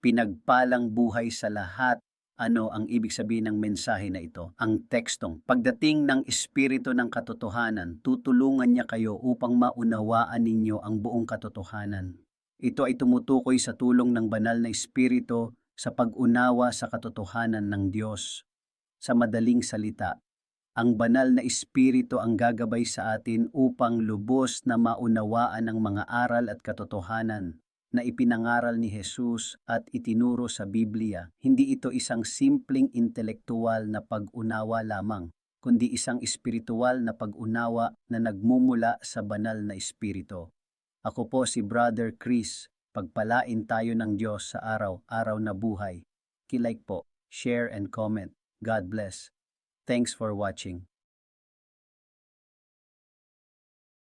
pinagpalang buhay sa lahat. Ano ang ibig sabihin ng mensahe na ito? Ang tekstong, pagdating ng Espiritu ng Katotohanan, tutulungan niya kayo upang maunawaan ninyo ang buong katotohanan. Ito ay tumutukoy sa tulong ng banal na Espiritu sa pag-unawa sa katotohanan ng Diyos. Sa madaling salita, ang banal na Espiritu ang gagabay sa atin upang lubos na maunawaan ang mga aral at katotohanan na ipinangaral ni Jesus at itinuro sa Biblia. Hindi ito isang simpleng intelektual na pag-unawa lamang, kundi isang espiritual na pag-unawa na nagmumula sa banal na Espiritu. Ako po si Brother Chris. Pagpalain tayo ng Diyos sa araw-araw na buhay. Kilike po, share and comment. God bless. Thanks for watching.